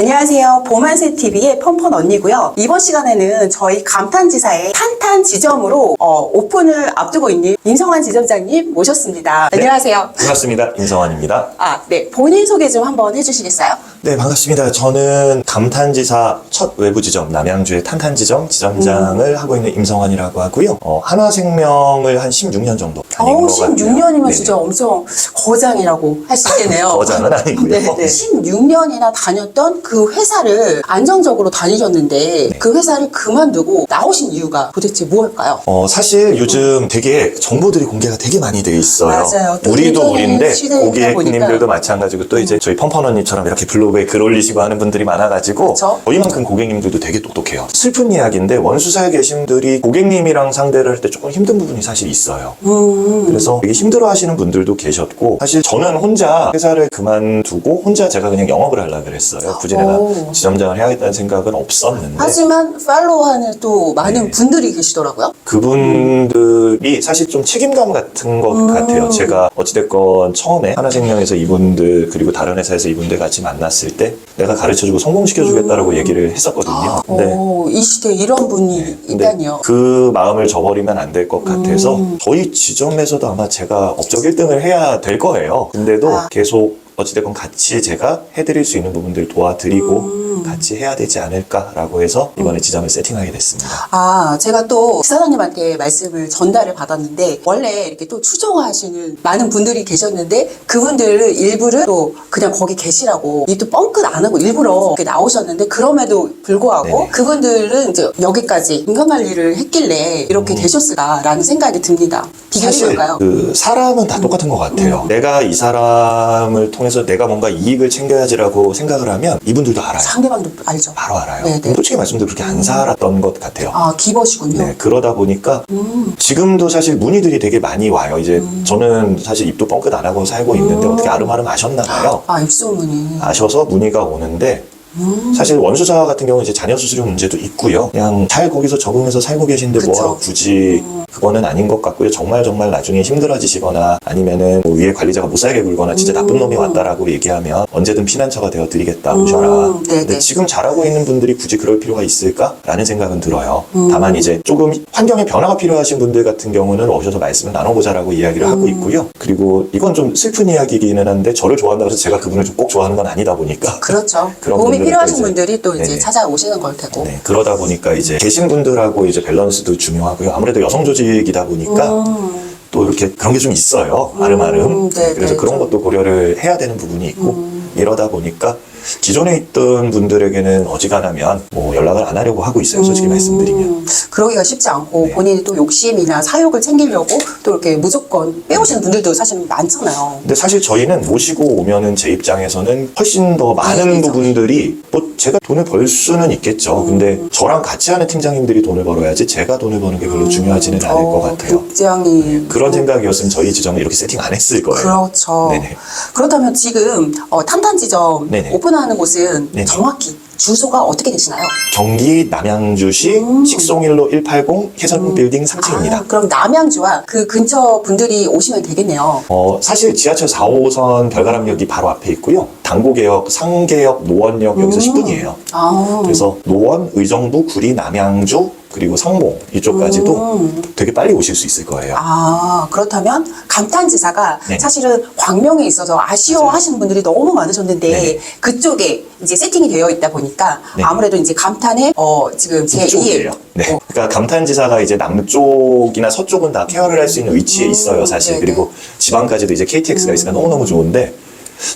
안녕하세요. 보만세 TV의 펀펀 언니고요. 이번 시간에는 저희 감탄지사의 탄탄 지점으로 어, 오픈을 앞두고 있는 임성환 지점장님 모셨습니다. 안녕하세요. 반갑습니다. 임성환입니다. 아, 네. 본인 소개 좀 한번 해주시겠어요? 네, 반갑습니다. 저는 감탄지사 첫 외부 지점, 남양주의 탄탄지점 지점장을 음. 하고 있는 임성환이라고 하고요. 어, 한화생명을 한 16년 정도 다닌 어, 것 같아요. 16년이면 네네. 진짜 엄청 거장이라고 할 수 있겠네요. 거장은 아니고요. 네, 네. 16년이나 다녔던 그 회사를 안정적으로 다니셨는데 네. 그 회사를 그만두고 나오신 이유가 도대체 무엇일까요? 어, 사실 요즘 되게 정보들이 공개가 되게 많이 돼 있어요. 맞아요. 또 우리도 인터넷 우리인데 시대이다 고객님들도 보니까. 마찬가지고 또 이제 저희 펌펀 언니처럼 이렇게 블로그에 글 올리시고 하는 분들이 많아가지고 그쵸? 저희만큼 고객님들도 되게 똑똑해요. 슬픈 이야기인데 원수사에 계신 분들이 고객님이랑 상대를 할 때 조금 힘든 부분이 사실 있어요. 음. 그래서 되게 힘들어 하시는 분들도 계셨고 사실 저는 혼자 회사를 그만두고 혼자 제가 그냥 영업을 하려고 그랬어요. 굳이 내가 오. 지점장을 해야겠다는 생각은 없었는데 하지만 팔로우하는 또 많은 네. 분들이 계시더라고요. 그분들이 사실 좀 책임감 같은 것 음. 같아요. 제가 어찌됐건 처음에 하나생명에서 이분들 그리고 다른 회사에서 이분들 같이 만났을 때 내가 가르쳐주고 성공시켜주겠다라고 얘기를 했었거든요. 근데 음. 오, 이 시대에 이런 분이 네, 근데 있다니요. 그 마음을 저버리면 안 될 것 같아서 음. 저희 지점에서도 아마 제가 업적 1등을 해야 될 거예요. 근데도 아. 계속 어찌됐건 같이 제가 해드릴 수 있는 부분들 도와드리고 음. 같이 해야 되지 않을까라고 해서 이번에 지점을 세팅하게 됐습니다. 아, 제가 또 사장님한테 말씀을 전달을 받았는데, 원래 이렇게 또 추종하시는 많은 분들이 계셨는데, 그분들을 일부를 또 그냥 거기 계시라고, 이 또 뻥끗 안 하고 일부러 이렇게 나오셨는데, 그럼에도 불구하고, 네네. 그분들은 이제 여기까지 인간 관리를 했길래 이렇게 되셨을까라는 생각이 듭니다. 비결이 음. 사실 뭘까요? 그 사람은 다 똑같은 것 같아요. 내가 이 사람을 통해서 내가 뭔가 이익을 챙겨야지라고 생각을 하면 이분들도 알아요. 상대방도 알죠. 바로 알아요. 네네. 솔직히 말씀드리면 그렇게 안 살았던 것 같아요. 아, 기버시군요. 네, 그러다 보니까 음. 지금도 사실 문의들이 되게 많이 와요. 이제 저는 사실 입도 뻥끗 안 하고 살고 있는데 음. 어떻게 아름아름 아셨나 봐요. 아, 입소문이. 아셔서 문의가 오는데 음. 사실 원수사 같은 경우는 이제 자녀 수술용 문제도 있고요. 그냥 잘 거기서 적응해서 살고 계신데 그쵸. 음. 뭐하러 굳이 그거는 아닌 것 같고요. 정말 정말 나중에 힘들어지시거나 아니면은 뭐 위에 관리자가 못 살게 굴거나 진짜 나쁜 놈이 왔다라고 얘기하면 언제든 피난처가 되어 드리겠다 오셔라. 음, 네네. 근데 지금 잘하고 있는 분들이 굳이 그럴 필요가 있을까라는 생각은 들어요. 음. 다만 이제 조금 환경의 변화가 필요하신 분들 같은 경우는 오셔서 말씀을 나눠보자라고 이야기를 하고 음. 있고요. 그리고 이건 좀 슬픈 이야기이기는 한데 저를 좋아한다고 해서 제가 그분을 좀 꼭 좋아하는 건 아니다 보니까 그렇죠. 그런 도움이 분들은 필요하신 또 이제- 분들이 또 이제 네네. 찾아오시는 걸 테고. 네, 그러다 보니까 이제 계신 분들하고 이제 밸런스도 중요하고요. 아무래도 여성 조직이다 보니까 음. 또 이렇게 그런 게 좀 있어요. 아름아름. 음, 네, 그래서 네, 그런 좀. 음. 것도 고려를 해야 되는 부분이 있고 이러다 보니까 기존에 있던 분들에게는 어지간하면 뭐 연락을 안 하려고 하고 있어요. 솔직히 말씀드리면. 음, 그러기가 쉽지 않고 네. 본인이 또 욕심이나 사욕을 챙기려고 또 이렇게 무조건 빼오시는 분들도 사실 많잖아요. 근데 사실 저희는 모시고 오면은 제 입장에서는 훨씬 더 많은 다행이죠. 부분들이 뭐 제가 돈을 벌 수는 있겠죠. 근데 저랑 같이 하는 팀장님들이 돈을 벌어야지 제가 돈을 버는 게 별로 중요하지는 않을 것 어, 같아요. 굉장히 그런 생각이었으면 저희 지점을 이렇게 세팅 안 했을 거예요. 그렇죠. 네네. 그렇다면 지금 어, 탄탄 지점 네네. 오픈 하는 곳은 네네. 정확히 주소가 어떻게 되시나요? 경기 남양주시 음. 식송일로 180 해전 빌딩 3층입니다. 아, 그럼 남양주와 그 근처 분들이 오시면 되겠네요. 어, 사실 지하철 4호선 별가람역이 바로 앞에 있고요. 당고개역, 상계역, 노원역 여기서 음. 10분이에요. 아, 그래서 노원, 의정부, 구리, 남양주 그리고 성모 이쪽까지도 음. 되게 빨리 오실 수 있을 거예요. 아, 그렇다면 감탄지사가 네. 사실은 광명에 있어서 아쉬워하시는 분들이 너무 많으셨는데 네. 그쪽에 이제 세팅이 되어 있다 보니까 네. 아무래도 이제 감탄에 어, 지금 제2의 이쪽이에요. 네. 그러니까 감탄지사가 이제 남쪽이나 서쪽은 다 케어를 할 수 있는 위치에 음, 있어요, 사실. 네네. 그리고 지방까지도 이제 KTX가 있으니까 너무너무 좋은데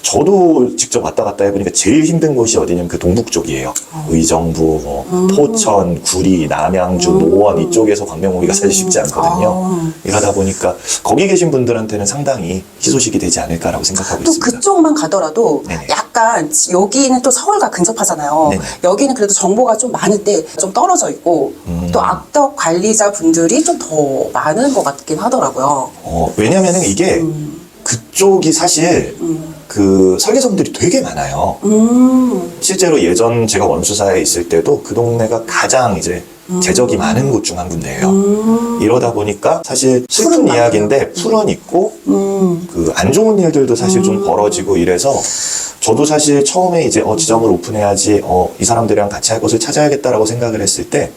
저도 직접 왔다 갔다 해보니까 제일 힘든 곳이 어디냐면 그 동북 쪽이에요. 의정부, 뭐 음. 포천, 구리, 남양주, 노원 이쪽에서 광명 오기가 사실 쉽지 않거든요. 아. 이러다 보니까 거기 계신 분들한테는 상당히 희소식이 되지 않을까라고 생각하고 또 있습니다. 그쪽만 가더라도 네네. 약간 여기는 또 서울과 근접하잖아요. 네네. 여기는 그래도 정보가 좀 많은데 좀 떨어져 있고 음. 또 악덕 관리자 분들이 좀 더 많은 것 같긴 하더라고요. 어, 왜냐면은 이게 음. 그쪽이 사실 음. 그 설계성들이 되게 많아요. 음. 실제로 예전 제가 원수사에 있을 때도 그 동네가 가장 이제 제적이 많은 곳 중 한 군데예요. 음. 이러다 보니까 사실 슬픈 이야기인데 풀은 있고 음. 그안 좋은 일들도 사실 좀 벌어지고 이래서 저도 사실 처음에 이제 어 지점을 오픈해야지 어 이 사람들이랑 같이 할 곳을 찾아야겠다라고 생각을 했을 때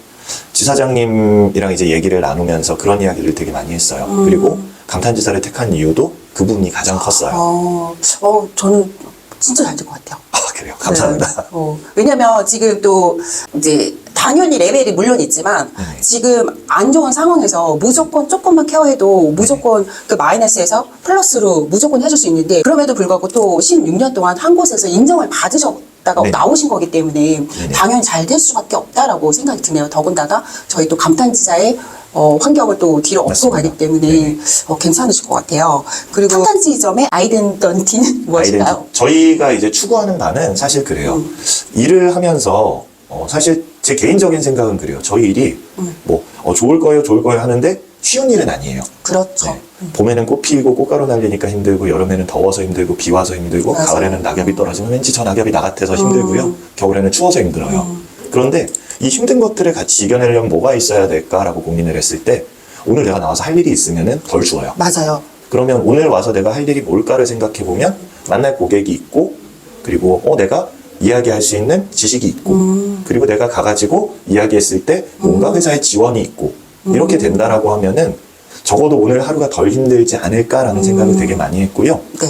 지사장님이랑 이제 얘기를 나누면서 그런 이야기를 되게 많이 했어요. 음. 그리고 감탄지사를 택한 이유도 그분이 가장 컸어요. 어, 어, 저는 진짜 잘 될 것 같아요. 아 그래요. 감사합니다. 네. 어, 왜냐면 지금 또 이제 당연히 레벨이 물론 있지만 네. 지금 안 좋은 상황에서 무조건 조금만 케어해도 무조건 그 마이너스에서 플러스로 무조건 해줄 수 있는데 그럼에도 불구하고 또 16년 동안 한 곳에서 인정을 받으셨다가 네. 나오신 거기 때문에 당연히 잘 될 수밖에 없다라고 생각이 드네요. 더군다나 저희 또 감탄지사의 어, 환경을 또 뒤로 업고 맞습니다. 가기 때문에 네네. 어, 괜찮으실 것 같아요. 그리고 감탄지점의 아이덴티티는 무엇일까요? 아이덴티- 저희가 이제 추구하는 바는 사실 그래요. 음. 일을 하면서 어, 사실 제 개인적인 생각은 그래요. 저희 일이 음. 뭐 어, 좋을 거예요, 좋을 거예요 하는데 쉬운 일은 아니에요. 그렇죠. 네. 봄에는 꽃 피고 꽃가루 날리니까 힘들고 여름에는 더워서 힘들고 비 와서 힘들고 맞아요. 가을에는 낙엽이 떨어지면 왠지 저 낙엽이 나 같아서 힘들고요. 음. 겨울에는 추워서 힘들어요. 그런데 이 힘든 것들을 같이 이겨내려면 뭐가 있어야 될까라고 고민을 했을 때 오늘 내가 나와서 할 일이 있으면은 덜 추워요. 맞아요. 그러면 오늘 와서 내가 할 일이 뭘까를 생각해 보면 만날 고객이 있고 그리고 어 내가 이야기할 수 있는 지식이 있고 음. 그리고 내가 가가지고 이야기했을 때 뭔가 회사에 지원이 있고 음. 이렇게 된다라고 하면은 적어도 오늘 하루가 덜 힘들지 않을까라는 생각을 음. 되게 많이 했고요. 네.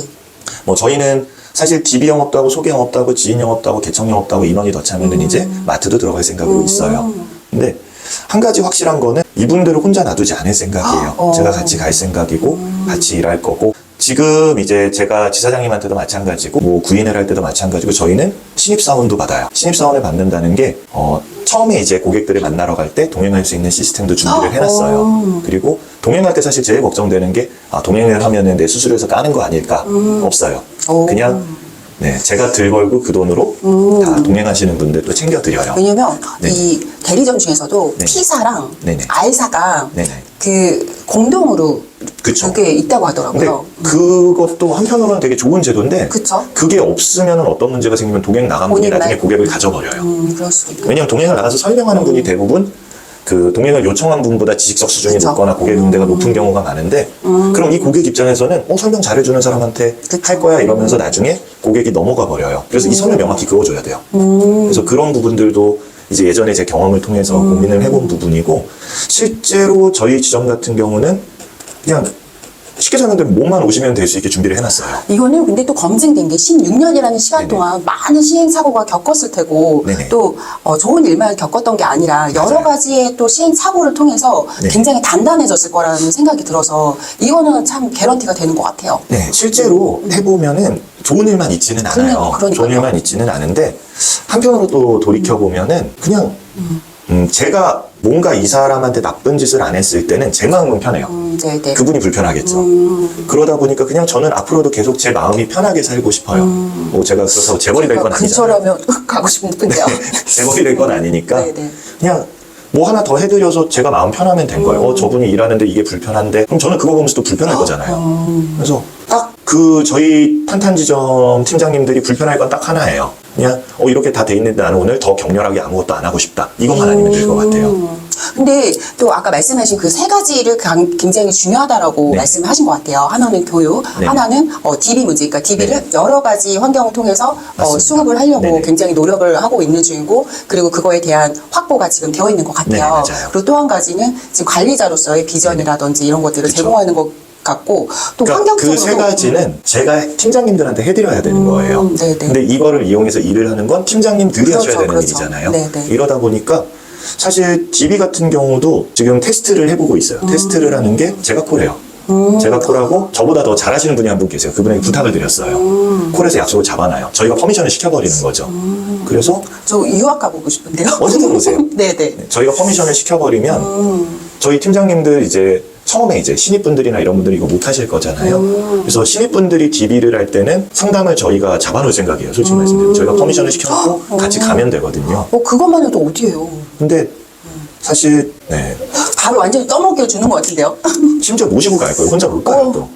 뭐 저희는 사실 DB 영업도 하고 소개 영업도 하고 지인 영업도 하고 개청 영업도 하고 인원이 더 차면은 이제 마트도 들어갈 생각으로 있어요. 근데 한 가지 확실한 거는 이분들을 혼자 놔두지 않을 생각이에요. 어. 제가 같이 갈 생각이고 같이 일할 거고 지금 이제 제가 지사장님한테도 마찬가지고 뭐 구인을 할 때도 마찬가지고 저희는 신입사원도 받아요. 신입사원을 받는다는 게 어, 처음에 이제 고객들을 만나러 갈 때 동행할 수 있는 시스템도 준비를 해놨어요. 어. 그리고 동행할 때 사실 제일 걱정되는 게 아, 동행을 하면은 내 수수료에서 까는 거 아닐까? 없어요. 오. 그냥 네, 제가 들 걸고 그 돈으로 음. 다 동행하시는 분들도 챙겨드려요. 왜냐면 네. 이 대리점 중에서도 네. P사랑 네네. R사가 네네. 그 공동으로 그쵸. 그게 있다고 하더라고요. 그것도 한편으로는 되게 좋은 제도인데 그쵸. 그게 없으면 어떤 문제가 생기면 동행 나간 분이 본인만. 나중에 고객을 가져버려요. 음, 그럴 수도 있고. 왜냐하면 동행을 나가서 설명하는 분이 대부분 그 동행을 요청한 분보다 지식적 수준이 그쵸. 높거나 고객 응대가 높은 경우가 많은데 그럼 이 고객 입장에서는 어 설명 잘해주는 사람한테. 할 거야 이러면서 나중에 고객이 넘어가 버려요. 그래서 이 선을 명확히 그어줘야 돼요. 그래서 그런 부분들도 이제 예전에 제 경험을 통해서 고민을 해본 부분이고 실제로 저희 지점 같은 경우는 그냥 쉽게 설명드리면 몸만 오시면 될 수 있게 준비를 해놨어요. 이거는 근데 또 검증된 게 16년이라는 시간 네네. 동안 많은 시행착오가 겪었을 테고 네네. 또 어, 좋은 일만 겪었던 게 아니라 여러 맞아요. 가지의 또 시행착오를 통해서 네. 굉장히 단단해졌을 거라는 생각이 들어서 이거는 참 개런티가 되는 것 같아요. 네, 실제로 해보면은 좋은 일만 있지는 않아요. 그러니까, 그러니까요. 좋은 일만 있지는 않은데 한편으로 또 돌이켜 보면은 그냥 음, 제가 뭔가 이 사람한테 나쁜 짓을 안 했을 때는 제 마음은 편해요. 음, 네, 네. 그분이 불편하겠죠. 음. 그러다 보니까 그냥 저는 앞으로도 계속 제 마음이 편하게 살고 싶어요. 뭐 제가 그렇다고 재벌이 될 건 아니잖아요. 근처라면 가고 싶은데요. 재벌이 될 건 아니니까 네, 네. 그냥 뭐 하나 더 해드려서 제가 마음 편하면 된 거예요. 어, 저분이 일하는데 이게 불편한데 그럼 저는 그거 보면서 또 불편할 거잖아요. 그래서 딱 그 저희 탄탄지점 팀장님들이 불편할 건 딱 하나예요. 그냥 어 이렇게 다 돼 있는데 나는 오늘 더 격렬하게 아무것도 안 하고 싶다. 이것만 아니면 될것 같아요. 음. 근데 또 아까 말씀하신 그 세 가지를 강- 굉장히 중요하다라고 네. 말씀을 하신 것 같아요. 하나는 교육, 네. 하나는 어, DB 문제, 그러니까 DB를 여러 가지 환경을 통해서 어, 맞습니다. 수급을 하려고 네네. 굉장히 노력을 하고 있는 중이고, 그리고 그거에 대한 확보가 지금 되어 있는 것 같아요. 맞아요. 그리고 또 한 가지는 지금 관리자로서의 비전이라든지 이런 것들을 그쵸. 제공하는 것 같고, 또 그러니까 환경적으로 그 세 가지는 제가 팀장님들한테 해드려야 되는 거예요. 음, 네네. 근데 이거를 이용해서 일을 하는 건 팀장님들이 그렇죠, 하셔야 되는 그렇죠. 일이잖아요. 네네. 이러다 보니까 사실 DB 같은 경우도 지금 테스트를 해보고 있어요. 음. 테스트를 하는 게 제가 콜해요. 제가 콜하고 저보다 더 잘하시는 분이 한 분 계세요. 그분에게 부탁을 드렸어요. 음. 콜해서 약속을 잡아놔요. 저희가 퍼미션을 시켜버리는 거죠. 그래서 저 유학 가보고 싶은데요. 언제든 오세요. 네네. 저희가 퍼미션을 시켜버리면 음. 저희 팀장님들 이제 처음에 이제 신입분들이나 이런 분들이 이거 못 하실 거잖아요. 음. 그래서 신입분들이 DB를 할 때는 상담을 저희가 잡아놓을 생각이에요. 솔직히 음. 말씀드리면 저희가 퍼미션을 시켜놓고 같이 가면 되거든요. 어, 그것만 해도 어디예요? 근데 사실 네 밥을 완전히 떠먹여 주는 것 같은데요. 심지어 모시고 갈 거예요. 혼자 못 가요 또.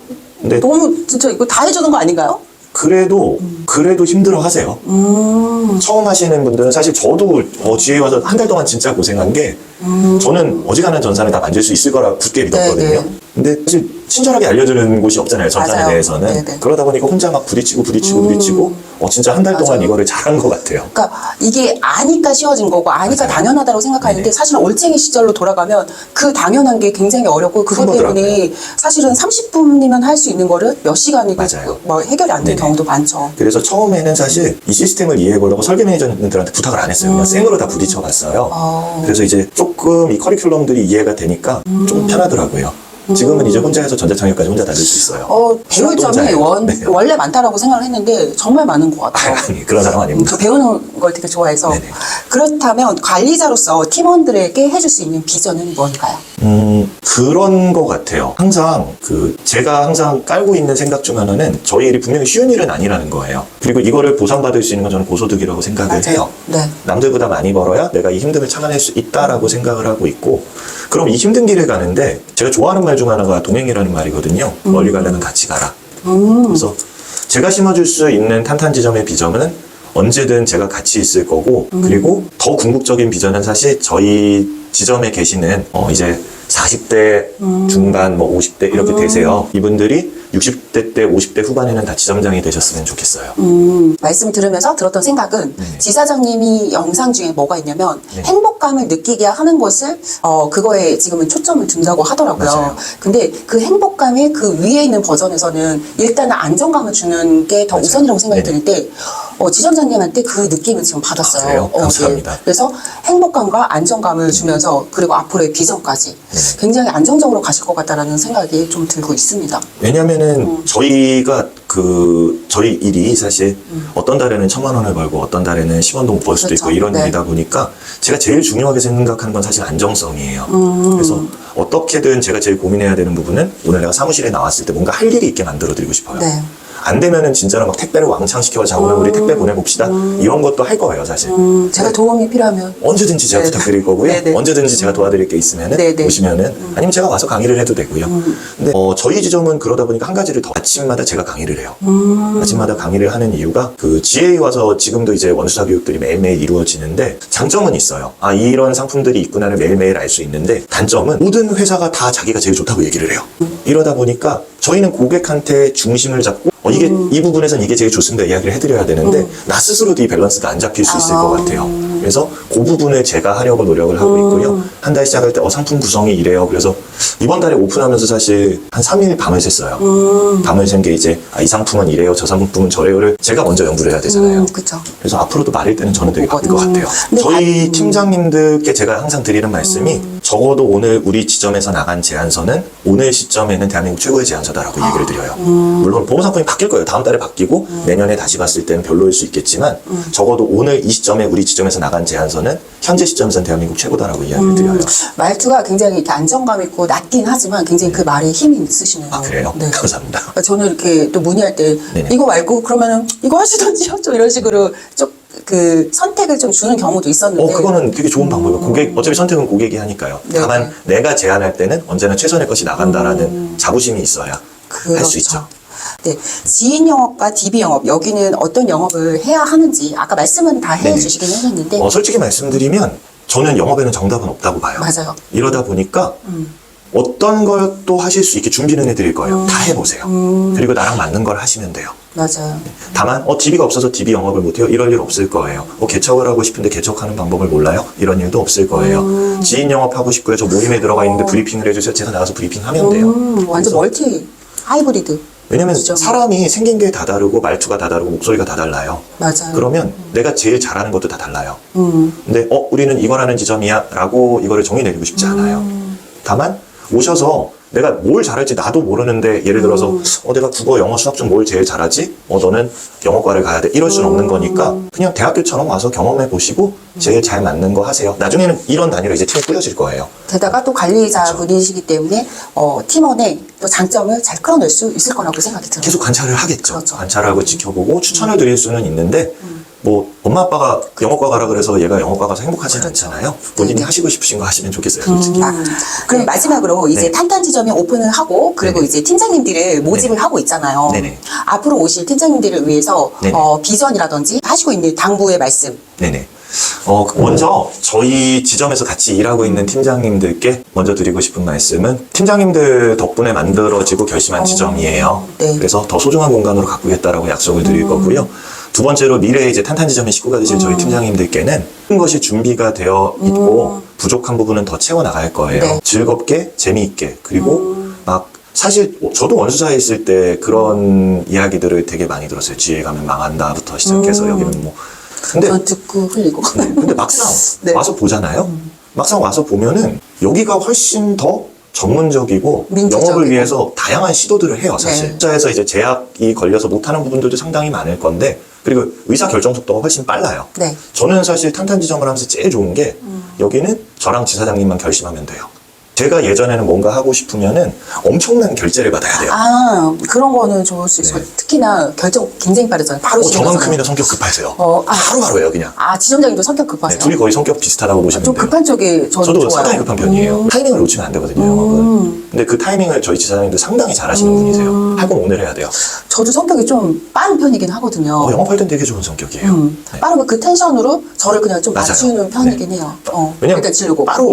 근데 너무 진짜 이거 다 해주는 거 아닌가요? 그래도 그래도 힘들어 하세요. 음. 처음 하시는 분들은 사실 저도 어, 뒤에 와서 한 달 동안 진짜 고생한 게 저는 어지간한 전산을 다 만질 수 있을 거라 굳게 믿었거든요. 네, 네. 근데 사실 친절하게 알려주는 곳이 없잖아요. 전산에 맞아요. 대해서는. 네, 네. 그러다 보니까 혼자 막 부딪히고 부딪히고 부딪히고 어, 진짜 한 달 동안 맞아요. 이거를 잘한 것 같아요. 그러니까 이게 아니까 쉬워진 거고 아니까 맞아요. 당연하다고 생각하는데 네네. 사실은 올챙이 시절로 돌아가면 그 당연한 게 굉장히 어렵고 그것. 때문에 사실은 30분이면 할 수 있는 거를 몇 시간이 맞아요. 뭐 해결이 안 되는 네네. 경우도 많죠. 그래서 처음에는 사실 이 시스템을 이해해보려고 설계 매니저님들한테 부탁을 안 했어요. 그냥 생으로 다 부딪혀봤어요. 음. 아. 그래서 이제 조금 이 커리큘럼들이 이해가 되니까 음. 좀 편하더라고요. 지금은 이제 혼자 해서 전자창역까지 혼자 다닐 수 있어요. 어, 배울 점이. 원, 네. 원래 많다라고 생각을 했는데 정말 많은 것 같아요. 아니, 그런 사람 음, 아닙니다. 저 배우는 걸 되게 좋아해서 네네. 그렇다면 관리자로서 팀원들에게 해줄 수 있는 비전은 뭔가요? 음, 그런 것 같아요. 항상 그 제가 항상 깔고 있는 생각 중 하나는 저희 일이 분명히 쉬운 일은 아니라는 거예요. 그리고 이거를 보상받을 수 있는 건 저는 고소득이라고 생각을 해요. 네. 남들보다 많이 벌어야 내가 이 힘듦을 참아낼 수 있다라고 생각을 하고 있고 그럼 이 힘든 길을 가는데 제가 좋아하는 말중 하나가 동행이라는 말이거든요. 멀리 가려면 같이 가라. 음. 그래서 제가 심어줄 수 있는 탄탄 지점의 비전은 언제든 제가 같이 있을 거고 그리고 더 궁극적인 비전은 사실 저희 지점에 계시는 어 이제 40대 중반 뭐 50대 이렇게 되세요. 이분들이 60대 때 50대 후반에는 다 지점장이 되셨으면 좋겠어요. 음, 말씀 들으면서 들었던 생각은 네네. 지사장님이 영상 중에 뭐가 있냐면 네. 행복감을 느끼게 하는 것을 어 그거에 지금은 초점을 둔다고 하더라고요. 맞아요. 근데 그 행복감의 그 위에 있는 버전에서는 일단은 안정감을 주는 게 더. 우선이라고 생각이 네네. 드는데 어, 지점장님한테 그 느낌을 지금 받았어요. 아, 그래요? 어, 감사합니다. 예. 그래서 행복감과 안정감을 주면서 그리고 앞으로의 비전까지 네. 굉장히 안정적으로 가실 것 같다라는 생각이 좀 들고 있습니다. 왜냐면 은 저희가 그 저희 일이 사실 어떤 달에는 천만 원을 벌고 어떤 달에는 10원도 못벌 수도 그렇죠. 있고 이런 네. 일이다 보니까 제가 제일 중요하게 생각하는 건 사실 안정성이에요. 그래서 어떻게든 제가 제일 고민해야 되는 부분은 오늘 내가 사무실에 나왔을 때 뭔가 할 일이 있게 만들어 드리고 싶어요. 네. 안 되면은 진짜로 막 택배를 왕창 시켜서 자 오늘 우리 택배 보내봅시다 이런 것도 할 거예요 사실. 음, 제가 도움이 필요하면 언제든지 제가 네. 부탁드릴 거고요. 네, 네. 언제든지 제가 도와드릴 게 있으면은 네, 네. 오시면은 아니면 제가 와서 강의를 해도 되고요. 근데 어, 저희 지점은 그러다 보니까 한 가지를 더 아침마다 제가 강의를 해요. 아침마다 강의를 하는 이유가 그 GA 와서 지금도 이제 원수사 교육들이 매일매일 이루어지는데 장점은 있어요. 아 이런 상품들이 있구나를 매일매일 알 수 있는데 단점은 모든 회사가 다 자기가 제일 좋다고 얘기를 해요. 이러다 보니까 저희는 고객한테 중심을 잡고 어, 이게 이 부분에선 이게 제일 좋습니다 이야기를 해드려야 되는데 나 스스로도 이 밸런스가 안 잡힐 수 있을 아. 것 같아요. 그래서 그 부분을 제가 하려고 노력을 하고 있고요. 한 달 시작할 때 어, 상품 구성이 이래요. 그래서 이번 달에 오픈하면서 사실 한 3일 밤을 샜어요. 밤을 샌 게 이제 아, 이 상품은 이래요. 저 상품은 저래요를 제가 먼저 연구를 해야 되잖아요. 음, 그쵸. 그래서 앞으로도 말일 때는 저는 되게 바쁠 것 음. 같아요. 근데 저희 아, 팀장님들께 제가 항상 드리는 말씀이 음. 적어도 오늘 우리 지점에서 나간 제안서는 오늘 시점에는 대한민국 최고의 제안서다라고 얘기를 드려요. 음. 물론 보험 상품이 바뀔 거예요. 다음 달에 바뀌고 내년에 다시 봤을 때는 별로일 수 있겠지만 음. 적어도 오늘 이 시점에 우리 지점에서 나간 제안서는 현재 시점에서는 대한민국 최고다라고 이야기를 드려요. 말투가 굉장히 이렇게 안정감 있고 낮긴 하지만 굉장히 그 말에 힘이 있으시네요. 아 그래요? 네. 감사합니다. 저는 이렇게 또 문의할 때 네네. 이거 말고 그러면은 이거 하시던지요 좀 이런 식으로 좀그 선택을 좀 주는 경우도 있었는데 어, 그거는 되게 좋은 방법이에요. 고객, 어차피 선택은 고객이 하니까요. 네. 다만 내가 제안할 때는 언제나 최선의 것이 나간다라는 자부심이 있어야 할 수 있죠. 네, 지인 영업과 DB 영업 여기는 어떤 영업을 해야 하는지 아까 말씀은 다. 해주시긴 하셨는데 어, 솔직히 말씀드리면 저는 영업에는 정답은 없다고 봐요. 맞아요. 이러다 보니까 음. 어떤 것도 하실 수 있게 준비는 해드릴 거예요. 다 해보세요. 음. 그리고 나랑 맞는 걸 하시면 돼요. 맞아요. 다만 어 DB가 없어서 DB 영업을 못해요. 이럴 일 없을 거예요. 어 개척을 하고 싶은데 개척하는 방법을 몰라요. 이런 일도 없을 거예요. 음. 지인 영업하고 싶고요. 저 모임에 들어가 있는데 브리핑을 해주세요. 제가 나가서 브리핑하면 돼요. 음, 완전 그래서 멀티 하이브리드 왜냐면 그죠. 사람이 생긴 게 다 다르고 말투가 다 다르고 목소리가 다 달라요. 맞아요. 그러면 내가 제일 잘하는 것도 다 달라요. 음, 근데 어 우리는 이걸 하는 지점이야 라고 이거를 정의 내리고 싶지 않아요. 음. 다만 오셔서 내가 뭘 잘할지 나도 모르는데 예를 들어서 음. 어 내가 국어 영어 수학 중 뭘 제일 잘하지? 어 너는 영어과를 가야 돼 이럴 수는 음. 없는 거니까 그냥 대학교처럼 와서 경험해 보시고 제일 잘 맞는 거 하세요. 나중에는 이런 단위로 이제 팀이 꾸려질 거예요. 게다가 또 관리자 분이시기 때문에 어, 팀원의 또 장점을 잘 끌어낼 수 있을 거라고 생각이 들어요. 계속 관찰을 하겠죠. 그렇죠. 관찰하고 지켜보고 추천을 드릴 수는 있는데 뭐 엄마 아빠가 그 영어과 가라 그래서 얘가 영어과 가서 행복하지는 그렇죠. 않잖아요. 본인이 네네. 하시고 싶으신 거 하시면 좋겠어요, 솔직히. 아, 그럼 마지막으로 이제 네. 탄탄 지점에 오픈을 하고 그리고 네네. 이제 팀장님들을 모집을 하고 있잖아요. 네네. 앞으로 오실 팀장님들을 위해서 네네. 어, 비전이라든지 하시고 있는 당부의 말씀. 네네. 어, 먼저 저희 지점에서 같이 일하고 있는 팀장님들께 먼저 드리고 싶은 말씀은 팀장님들 덕분에 만들어지고 결심한 지점이에요. 네. 그래서 더 소중한 공간으로 가꾸겠다라고 약속을 드릴 거고요. 두 번째로 미래에 이제 탄탄 지점의 식구가 되실 저희 팀장님들께는 모든 것이 준비가 되어 있고 부족한 부분은 더 채워 나갈 거예요. 네. 즐겁게 재미있게 그리고 막 사실 저도 원수사에 있을 때 그런 이야기들을 되게 많이 들었어요. 지혜 가면 망한다부터 시작해서 여기는 뭐 근데 전 듣고 흘리고. 네, 근데 막상 네. 와서 보잖아요. 막상 와서 보면은 여기가 훨씬 더 전문적이고 민주적이고. 영업을 위해서 다양한 시도들을 해요, 사실. 네. 투자에서 이제 제약이 걸려서 못하는 부분들도 상당히 많을 건데 그리고 의사 결정 속도가 훨씬 빨라요. 네. 저는 사실 탄탄 지점을 하면서 제일 좋은 게 여기는 저랑 지사장님만 결심하면 돼요. 제가 예전에는 뭔가 하고 싶으면은 엄청난 결제를 받아야 돼요. 아, 그런 거는 좋을 수 있어요. 네. 특히나 결정 굉장히 빠르잖아요. 바로 어, 진행하잖아요. 저만큼이나 성격 급하세요. 어, 아. 바로바로 해요, 그냥. 아, 지점장님도 성격 네, 급하세요? 둘이 거의 성격 비슷하다고 보시면 좀 돼요. 급한 쪽이 저는 저도 좋아요. 상당히 급한 편이에요. 음. 타이밍을 놓치면 안 되거든요, 영업은. 근데 그 타이밍을 저희 지사장님도 상당히 잘하시는 분이세요. 할 거면 오늘 해야 돼요. 저도 성격이 좀 빠른 편이긴 하거든요. 어, 영업할 땐 되게 좋은 성격이에요. 음. 네. 빠르면 그 텐션으로 저를 그냥 좀 맞아요. 맞추는 편이긴 해요. 어, 왜냐면 일단 지르고. 빠르,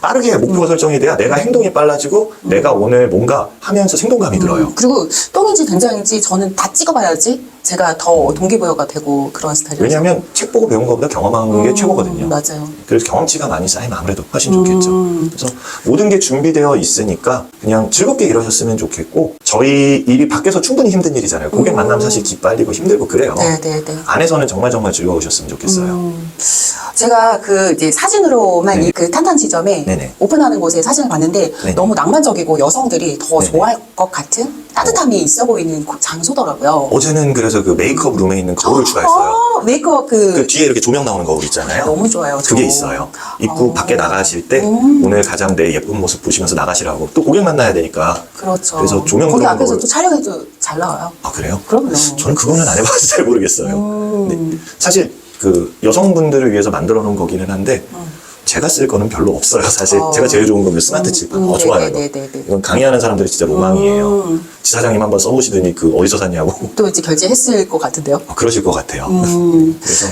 빠르게 목표가 설정이 돼야 내가 행동이 빨라지고 내가 오늘 뭔가 하면서 생동감이 들어요. 그리고 똥인지 된장인지 저는 다 찍어봐야지 제가 더 동기부여가 되고 그런 스타일이에요. 왜냐하면 책 보고 배운 것보다 경험한 게 최고거든요. 음, 맞아요. 그래서 경험치가 많이 쌓이면 아무래도 훨씬 좋겠죠. 음. 그래서 모든 게 준비되어 있으니까 그냥 즐겁게 일하셨으면 좋겠고 저희 일이 밖에서 충분히 힘든 일이잖아요. 고객 만나면 사실 기빨리고 힘들고 그래요. 음. 네, 네, 네. 안에서는 정말 정말 즐거우셨으면 좋겠어요. 음, 제가 그 이제 사진으로만 네. 이그 탄탄 지점에 네네. 오픈하는 곳에 사진을 봤는데 네네. 너무 낭만적이고 여성들이 더 네네. 좋아할 것 같은 따뜻함이 있어 보이는 곳- 장소더라고요. 어제는 그래서 그 메이크업 룸에 있는 거울을 추가했어요. 어, 메이크업 그, 그 뒤에 이렇게 조명 나오는 거울 있잖아요. 너무 좋아요. 저. 그게 있어요. 입구 어. 밖에 나가실 때 음. 오늘 가장 내 예쁜 모습 보시면서 나가시라고 또 고객 만나야 되니까. 그렇죠. 그래서 조명 거기 들어오는 앞에서 거울. 또 촬영해도 잘 나와요. 아 그래요? 그럼요. 저는 그거는 안 해봐서 잘 모르겠어요. 음. 네. 사실 그 여성분들을 위해서 만들어 놓은 거기는 한데 제가 쓸 거는 별로 없어요. 사실 어. 제가 제일 좋은 건 스마트 칠판. 음, 어 좋아요 이거. 네네네네. 이건 강의하는 사람들이 진짜 로망이에요. 음. 지사장님 한번 써보시더니 그 어디서 샀냐고 또 이제 결제했을 것 같은데요. 어, 그러실 것 같아요. 음. 그래서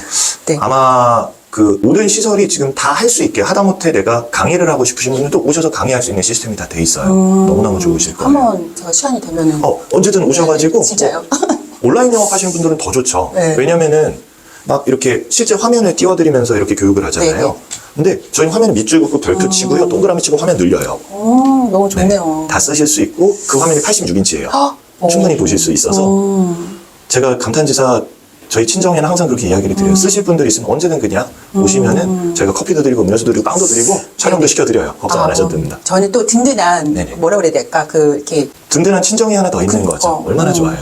네. 아마 그 모든 시설이 지금 다 할 수 있게 하다못해 내가 강의를 하고 싶으신 분들도 오셔서 강의할 수 있는 시스템이 다 돼 있어요. 너무너무 좋으실 거예요. 음. 한번 제가 시간이 되면은 어, 언제든 오셔가지고 네, 진짜요? 뭐 온라인 영업 하시는 분들은 더 좋죠. 네. 왜냐면은 막 이렇게 실제 화면을 띄워드리면서 이렇게 교육을 하잖아요. 네, 네. 근데 저희 화면은 밑줄 긋고 별표 치고요, 동그라미 치고 화면 늘려요. 음, 너무 좋네요. 다 쓰실 수 있고 그 화면이 86인치예요. 헉! 충분히 오. 보실 수 있어서 음. 제가 감탄지사 저희 친정에는 항상 그렇게 이야기를 드려요. 쓰실 분들 있으면 언제든 그냥 오시면은 저희가 커피도 드리고 음료수도 드리고 빵도 드리고 촬영도 네네. 시켜드려요. 걱정 안 아, 하셔도 됩니다. 저는 또 든든한 네네. 뭐라 그래야 될까 그 이렇게 든든한 친정이 하나 더 있는 그러니까. 거죠. 얼마나 음. 좋아요.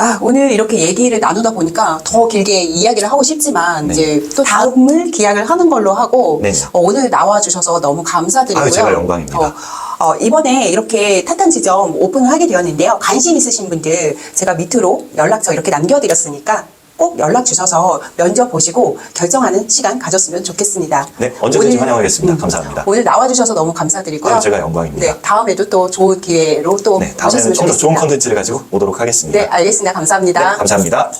아 오늘 이렇게 얘기를 나누다 보니까 더 길게 이야기를 하고 싶지만 네. 이제 또 다음을 기약을 하는 걸로 하고 네네. 어, 오늘 나와주셔서 너무 감사드리고요. 아유, 제가 영광입니다. 어, 어, 이번에 이렇게 탄탄지점 오픈을 하게 되었는데요. 관심 있으신 분들 제가 밑으로 연락처 이렇게 남겨드렸으니까 꼭 연락 주셔서 면접 보시고 결정하는 시간 가졌으면 좋겠습니다. 네, 언제든지 오늘- 환영하겠습니다. 음, 감사합니다. 오늘 나와주셔서 너무 감사드리고요. 아유, 제가 영광입니다. 네, 다음에도 또 좋은 기회로 또 네, 다음에는 좀 더 좋은. 컨텐츠를 가지고 오도록 하겠습니다. 네, 알겠습니다. 감사합니다. 네, 감사합니다.